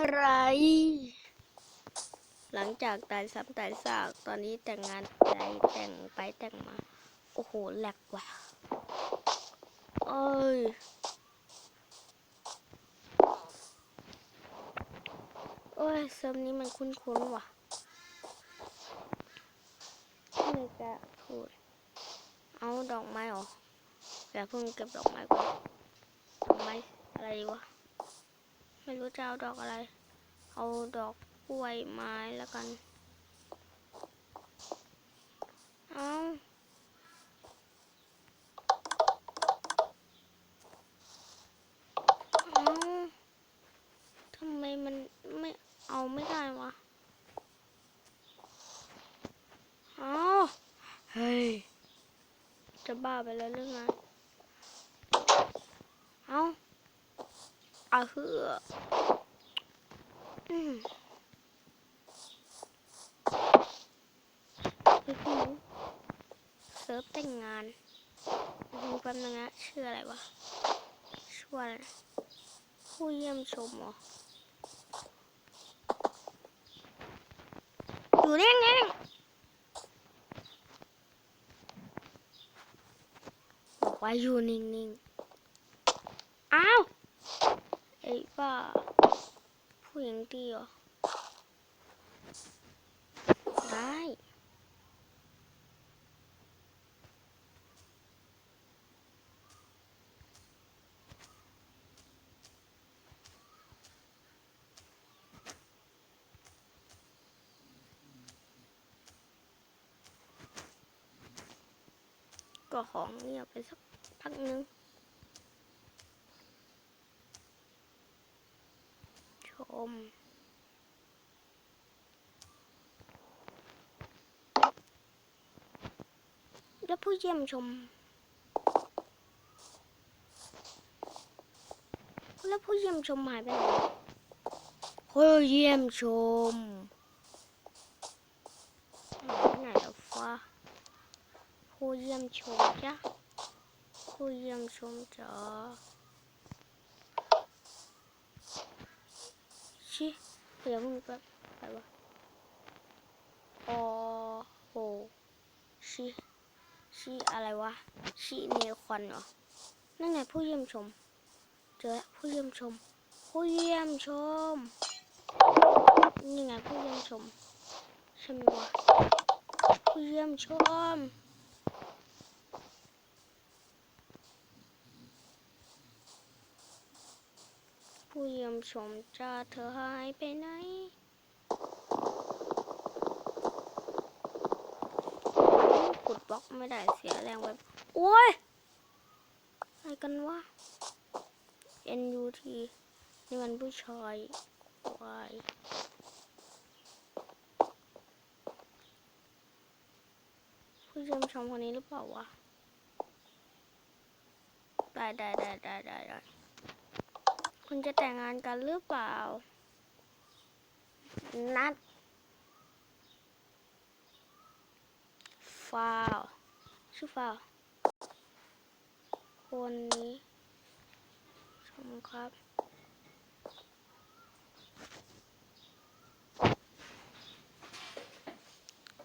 อะไร หลังจากตายซ้ำตายซากตอนนี้แต่งงานไปแต่งไปแต่งมา โอ้โหแหลกว่ะเอ้ยโอ้ยเซิร์ฟนี้มันคุ้นๆว่ะไม่จะพูดเอาดอกไม้เหรอเดี๋ยวเพิ่งเก็บดอกไม้ก่อนดอกไม้อะไรวะ ไม่รู้จะเอาดอกอะไร เอาดอกกล้วยไม้แล้วกัน เอาเอาทำไมมันไม่เอาไม่ได้วะ เอาเฮ้ย จะบ้าไปแล้วหรือไงเอา อาเหืออืมเฮ้ยพี่หนูเซิร์ฟแต่งงานดูแป๊บนึงนะชื่ออะไรวะชื่ออะไรนผู้เยี่ยมชมเหรออยู่นิ่งๆบอกว่าอยู่นิ่งๆ อ้าว ไอ้บ้าผู้หญิงดีเหรอ ได้ก็ของเงียบไปสักพักนึง ช ม แล้วผู้เยี่ยมชม แล้วผู้เยี่ยมชมหายไปไหนผู้เยี่ยมชมหายไปไหนแล้วฟ้าผู้เยี่ยมชมจ้ะผู้เยี่ยมชมจ้า ชิเดี๋ยวมึงแบบอะไรวะโอโหชิชิอะไรวะชิเนคอนเหรอนั่นไงผู้เยี่ยมชม เจอแล้วผู้เยี่ยมชม ผู้เยี่ยมชม นี่ไงผู้เยี่ยมชมใช่ไหมวะผู้เยี่ยมชม ผู้เยี่ยมชมจ้าเธอหายไปไหนขุดบล็อกไม่ได้เสียแรงเว็บโอ้ยอะไรกันวะ NUT นี่มันผู้ชายควายผู้ชมชมคนนี้หรือเปล่าวะ ได้ได้ได้ได้ได้ได้ คุณจะแต่งงานกันหรือเปล่า นัดฟาวชื่อฟาวคนนี้ชมครับ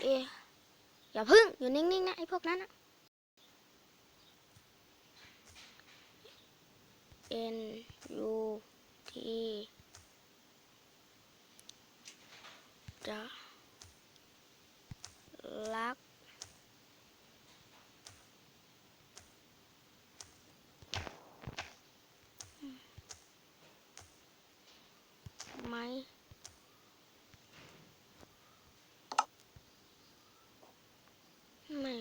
เอะอย่าพึ่งอยู่นิ่งๆนะไอ้พวกนั้นนะ N U T จะรัก ไหม ไม่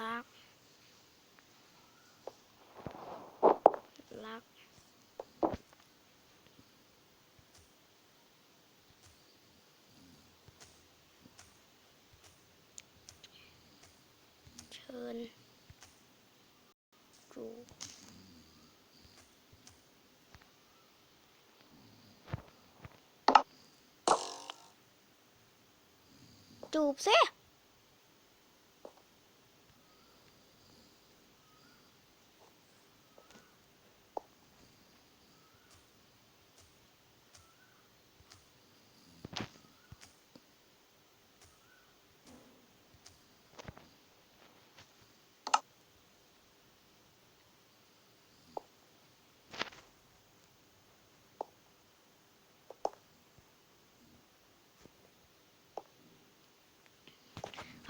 รัก รัก เชิญจูจูบสิ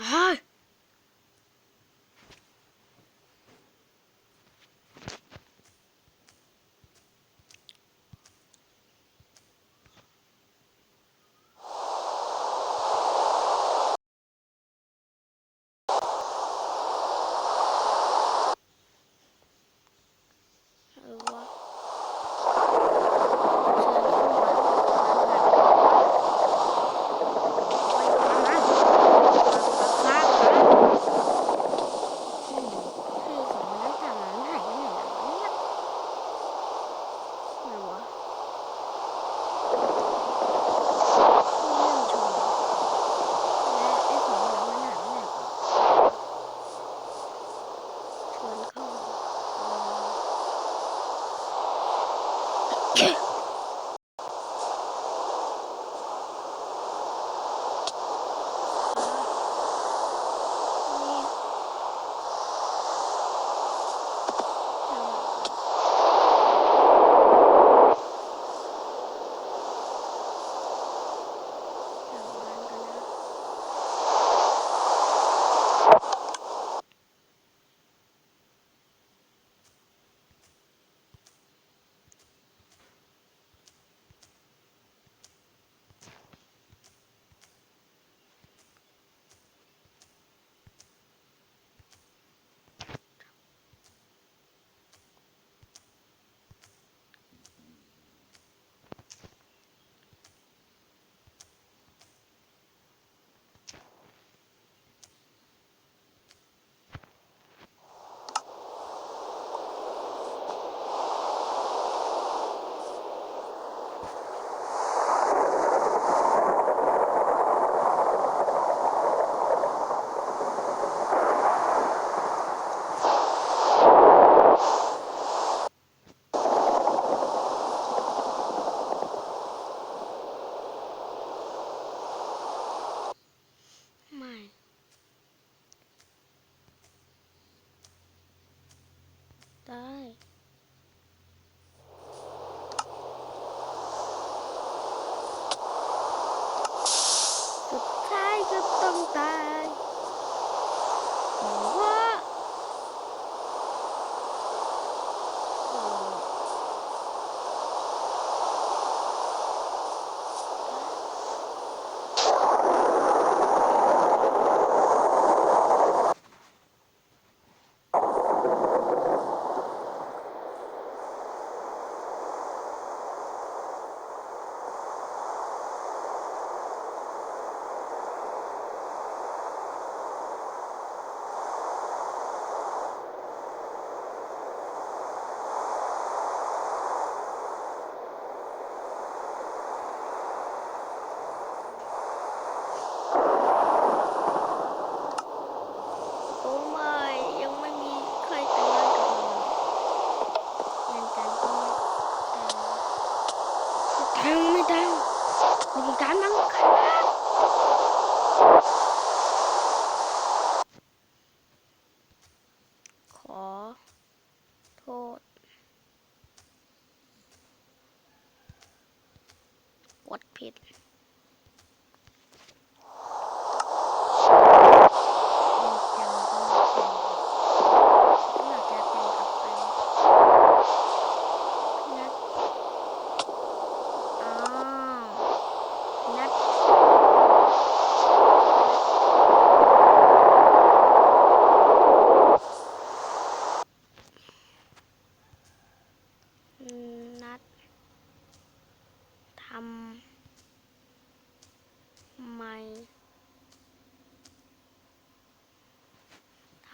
Ah! Okay. ไม่ได้มีการบังคับ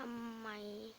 my